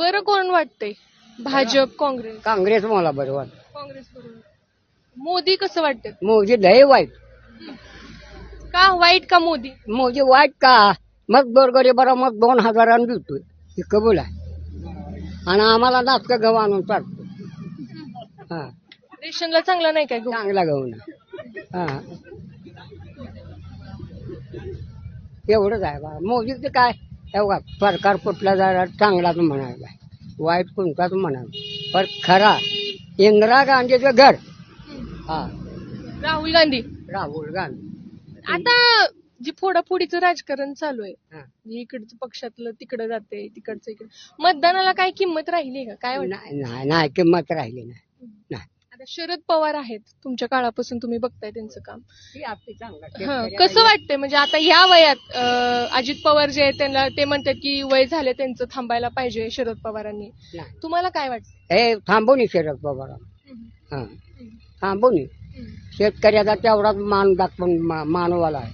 बरं कोण वाटतंय? भाजप काँग्रेस. काँग्रेस मला बरं वाटतं. काँग्रेस बरोबर. मोदी कसं वाटतं? मोदी लय वाईट. का वाईट का मोदी? मोदी वाईट का? मग बरोबर बरं मग दोन हजारांनी देतोय. हे कबूल आहे. आणि आम्हाला नाटकं गहू आणून टाकतो हा. रेशनला चांगला नाही काय गहू? चांगला गहू ना हा. एवढंच आहे बा. मोदीचं काय? हे बघा सरकार कुठला जरा चांगलाच म्हणायला. वाईट कोणताच म्हणायला. पण खरा इंदिरा गांधीचं घर. हा. राहुल गांधी. राहुल गांधी. आता जी फोडाफोडीचं राजकारण चालू आहे हा. इकडचं पक्षातलं तिकडं जाते तिकडचं इकडे. मतदानाला काय किंमत राहिली का? काय वाटतं? नाही नाही किंमत राहिली नाही. नाही. शरद पवार आहेत. तुमच्या काळापासून तुम्ही बघताय त्यांचं काम. हं, शेतकऱ्याला कसं वाटतंय? म्हणजे आता ह्या वयात अं, अजित पवार जे आहेत त्यांना ते म्हणतात की वय झाले त्यांचं थांबायला पाहिजे शरद पवारांनी. नाही. तुम्हाला काय वाटतं हे थांबवणी शरद पवार. हा. थांबवणी शेतकऱ्याचा तेवढाच मान दाखवून मा- मानवाला आहे.